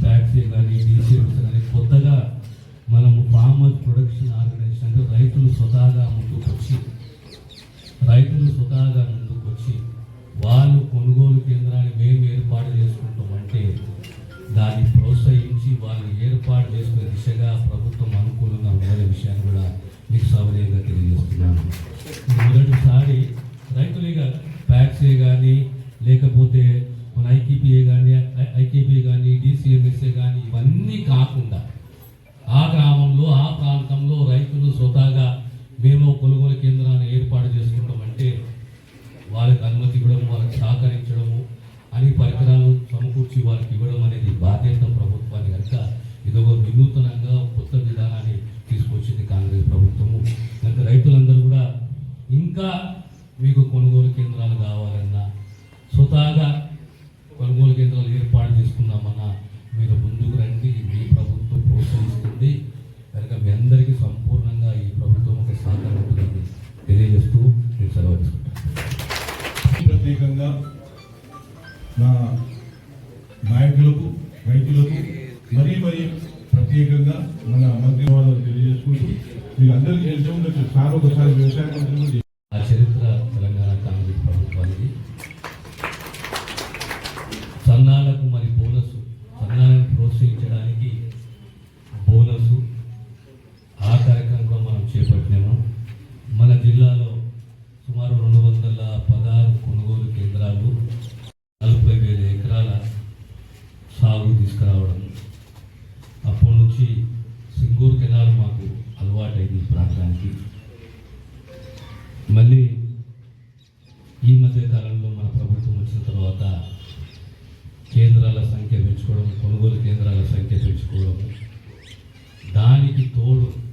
Taxi కానీ డీసీఎల్స్ కానీ కొత్తగా మనము ఫార్మర్ ప్రొడక్షన్ ఆర్గనైజేషన్ అంటే రైతులు స్వతహాగా ముందుకొచ్చి రైతులు స్వతహాగా ముందుకొచ్చి వాళ్ళు కొనుగోలు కేంద్రాన్ని మేము ఏర్పాటు చేసుకుంటామంటే దాన్ని ప్రోత్సహించి వాళ్ళు ఏర్పాటు చేసుకునే దిశగా ప్రభుత్వం అనుకూలంగా ఉండే విషయాన్ని కూడా మీకు సౌకర్యంగా తెలియజేస్తున్నాను. మొదటిసారి రైతులుగా ప్యాక్సే కానీ లేకపోతే మన ఐకేపీఏ కానీ ఐకేపీఏ కానీ డిసిఎంఎస్ఏ కానీ ఇవన్నీ కాకుండా ఆ గ్రామంలో ఆ ప్రాంతంలో రైతులు స్వతహాగా మేము కొనుగోలు కేంద్రాన్ని ఏర్పాటు చేసుకుంటామంటే వాళ్ళకి అనుమతి ఇవ్వడం వాళ్ళకి సహకరించడము అన్ని పరికరాలు సమకూర్చి వాళ్ళకి ఇవ్వడం అనేది బాధ్యత ప్రభుత్వాన్ని కనుక ఇదొక వినూతనంగా కొత్త విధానాన్ని తీసుకొచ్చింది కాంగ్రెస్ ప్రభుత్వము. కనుక రైతులందరూ కూడా ఇంకా మీకు కొనుగోలు కేంద్రాలు కావాలన్నా స్వతహాగా కొనుగోలు కేంద్రాలు ఏర్పాటు చేసుకుందామన్నా మీరు ముందుకు రండి మీ ప్రభుత్వం ప్రోత్సహిస్తుంది. కనుక మీ అందరికీ సంపూర్ణంగా ఈ ప్రభుత్వం ఒక సహకారం ఉంటుందని తెలియజేస్తూ నేను సెలవు తీసుకుంటాను. ప్రత్యేకంగా నా నాయకులకు రైతులకు మరీ మరీ ప్రత్యేకంగా మన మంత్రి వాళ్ళకు తెలియజేసుకుంటూ మీకు అందరికీ తెలిసి సార్ ఒకసారి వ్యవసాయ మంత్రి ఆ చరిత్ర తెలంగాణ కాంగ్రెస్ ప్రభుత్వానికి. సన్నాలకు మరి ప్రోత్సహించడానికి బోనస్ ఆ కార్యక్రమం కూడా మనం చేపట్టినాము. మన జిల్లాలో సుమారు రెండు వందల పదహారు కొనుగోలు కేంద్రాలు నలభై వేల ఎకరాల సాగు తీసుకురావడం. అప్పటి నుంచి సింగూరు కెనాల్ మాకు అలవాటైంది ప్రాంతానికి. మళ్ళీ ఈ మధ్య కాలంలో మన ప్రభుత్వం వచ్చిన తర్వాత కేంద్రాల సంఖ్య పెంచుకోవడం కొనుగోలు కేంద్రాలు సంఖ్య దానికి తోడు